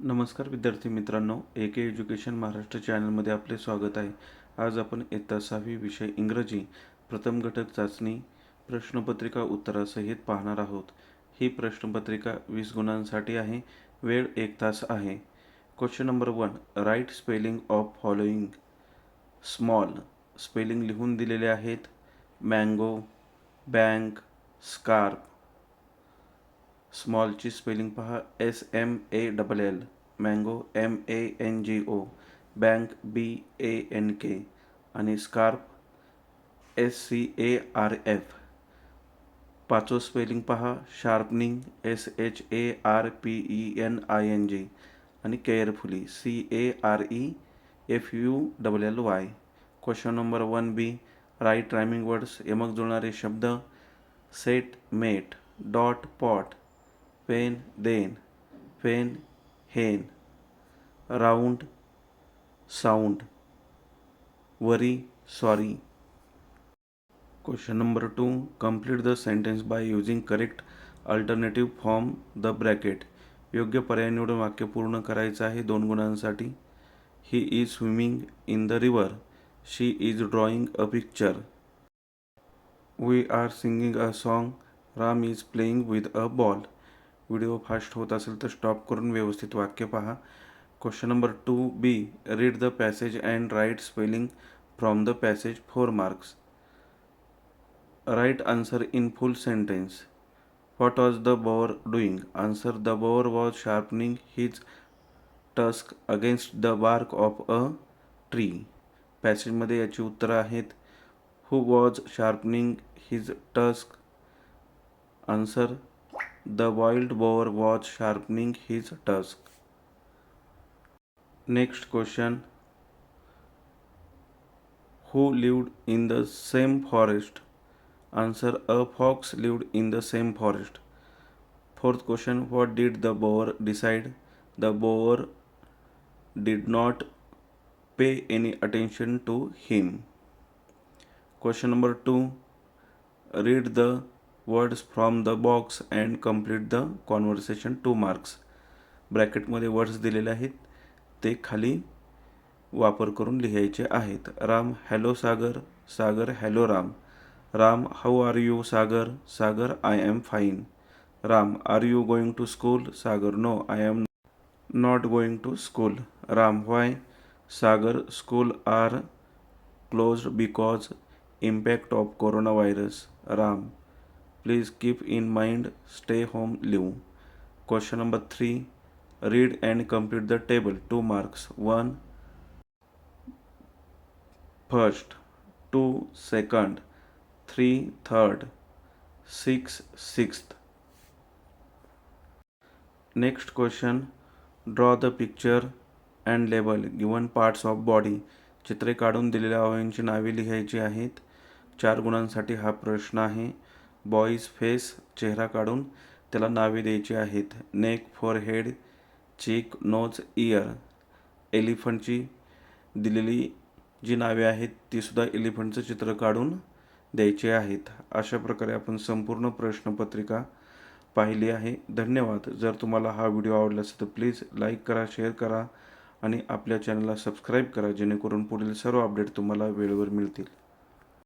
नमस्कार विद्यार्थी मित्रांनो ए के एज्युकेशन महाराष्ट्र चॅनलमध्ये आपले स्वागत आहे. आज आपण इयत्ता सहावी विषय इंग्रजी प्रथम घटक चाचणी प्रश्नपत्रिका उत्तरासहित पाहणार आहोत. ही प्रश्नपत्रिका वीस गुणांसाठी आहे वेळ एक तास आहे. Question number one write spelling of following small. Spelling लिहून दिलेले आहेत मँगो बँक स्कार्प. स्मॉलची स्पेलिंग पहा. S M A double L mango M A N G O bank B A N K आणि scarf S C A R F पाचवं spelling पहा. Sharpening S H A R P E N I N G आणि carefully C A R E F U double L Y question number one B write rhyming words यमक जुळणारे शब्द. Set met dot pot pen then pen hen round sound worry sorry. Question number two complete the sentence by using correct alternative form the bracket योग्य पर्याय निवडून वाक्य पूर्ण करायचं आहे दोन गुणांसाठी. He is swimming in the river she is drawing a picture we are singing a song Ram is playing with a ball video fast होत असेल तर स्टॉप करून व्यवस्थित वाक्य पहा. Question number two B read the passage and write spelling from the passage four marks write answer in full sentence what was the boar doing answer the boar was sharpening his tusk against the bark of a tree पॅसेजमध्ये याची उत्तरं आहेत. Who was sharpening his tusk answer The wild boar was sharpening his tusk. Next question Who lived in the same forest? Answer A fox lived in the same forest. Fourth question What did the boar decide? The boar did not pay any attention to him. Question number 2 Read the words from the box and complete the conversation two marks ब्रॅकेटमध्ये words दिलेले आहेत. ते खाली वापर करून लिहायचे आहेत. Ram hello Sagar. Sagar hello Ram. Ram how are you Sagar Sagar I am fine Ram are you going to school Sagar no I am not going to school Ram why Sagar school are closed because impact of corona virus Ram please keep in mind stay home live question number three read and complete the table two marks one first two second three third six sixth next question draw the picture and label given parts of body चित्रे काढून दिलेल्या अवयवांची नावे लिहायची आहेत चार गुणांसाठी हा प्रश्न आहे बॉईज फेस चेहरा काढून त्याला नावे द्यायची आहेत. Neck head cheek nose ear एलिफंटची दिलेली जी नावे आहेत तीसुद्धा एलिफंटचं चित्र काढून द्यायचे आहेत. अशा प्रकारे आपण संपूर्ण प्रश्नपत्रिका पाहिली आहे. धन्यवाद. जर तुम्हाला हा व्हिडिओ आवडला असेल तर प्लीज लाईक करा शेअर करा आणि आपल्या चॅनलला सबस्क्राईब करा जेणेकरून पुढील सर्व अपडेट तुम्हाला वेळेवर मिळतील.